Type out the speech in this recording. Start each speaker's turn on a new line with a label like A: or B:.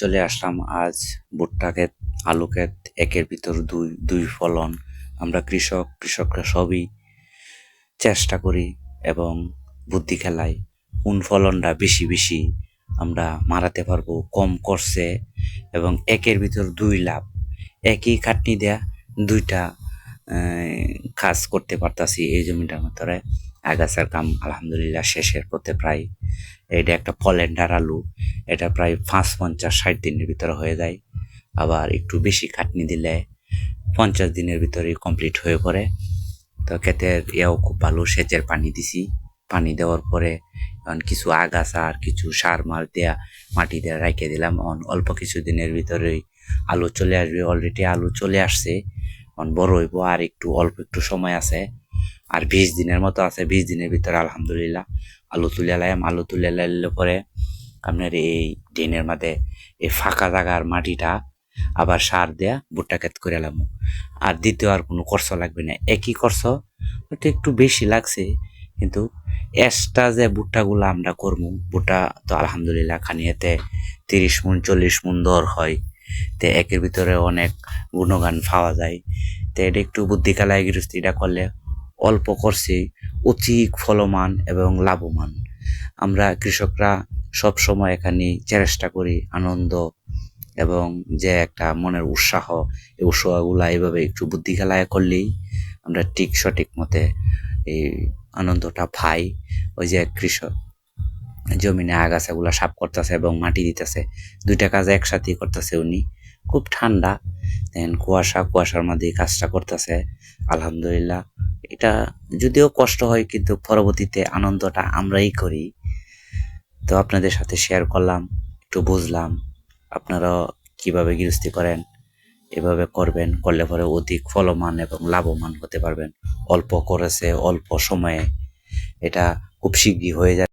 A: চলে আসলাম আজ ভুট্টা ক্ষেত আলু ক্ষেত একের ভিতর দুই দুই ফলন। আমরা কৃষক, কৃষকরা সবই চেষ্টা করি এবং বুদ্ধি খেলাই। কোন ফলনটা বেশি বেশি আমরা মারাতে পারব, কম করছে এবং একের ভিতর দুই লাভ। একই খাটনি দেয়া দুইটা কাজ করতে পারতাছি এই জমিটার ভিতরে। আগাছার কাম আলহামদুলিল্লাহ শেষের পথে প্রায়, এটা একটা ফলেন্ডার আলু, এটা প্রায় পাঁচ, পঞ্চাশ, ষাট দিনের ভিতরে হয়ে যায়। আবার একটু বেশি খাটনি দিলে পঞ্চাশ দিনের ভিতরে কমপ্লিট হয়ে পড়ে। তো ক্ষেতের ইয়াও খুব ভালো সেচের পানি দিছি। পানি দেওয়ার পরে এখন কিছু আগাছা আর কিছু সার মার দেয়া মাটি দিয়ে রাখিয়ে দিলাম। এখন অল্প কিছু দিনের ভিতরেই আলু চলে আসবে। অলরেডি আলু চলে আসছে। এখন বড় হইব আর একটু, অল্প একটু সময় আছে। আর বিশ দিনের মতো আছে, বিশ দিনের ভিতরে আলহামদুলিল্লাহ। আলু তুলে লাইম আলু তুলে লাইলে পরে আপনার এই ড্রেনের মাঝে এই ফাঁকা জায়গার মাটিটা আবার সার দেয়া, ভুট্টা ক্ষেত করে এলাম। আর দ্বিতীয় আর কোনো খরচ লাগবে না। একই খরচ হয়তো একটু বেশি লাগছে, কিন্তু এক্সট্রা যে ভুট্টাগুলো আমরা করব, ভুট্টা তো আলহামদুলিল্লাহ খানিয়েতে তিরিশ মন, চল্লিশ মন দর হয়। তে একের ভিতরে অনেক গুণগান পাওয়া যায়। তো এটা একটু বুদ্ধি কালায় গৃহস্থিটা করলে অল্প করছে অধিক ফলমান এবং লাভবান আমরা কৃষকরা সব সময় এখানে চেষ্টা করি আনন্দ এবং যে একটা মনের উৎসাহ, এই উৎসাহগুলা এইভাবে একটু বুদ্ধি খেলায় করলেই আমরা ঠিক সঠিক মতে এই আনন্দটা পাই। ওই যে কৃষক জমিনে আগাছাগুলা সাফ করতেছে এবং মাটি দিতেছে, দুইটা কাজ একসাথেই করতেছে উনি। খুব ঠান্ডা, দেন কুয়াশা, কুয়াশার মধ্যে কাজটা করতেছে। আলহামদুলিল্লাহ। এটা যদিও কষ্ট হয়, কিন্তু পরবর্তীতে আনন্দটা আমরাই করি। তো আপনাদের সাথে শেয়ার করলাম, একটু বুঝলাম আপনারা কীভাবে গৃহস্থি করেন, এভাবে করবেন, করলে পরে অধিক ফলমান এবং লাভবান হতে পারবেন। অল্প করেছে অল্প সময়ে, এটা খুব শীঘ্রই হয়ে যায়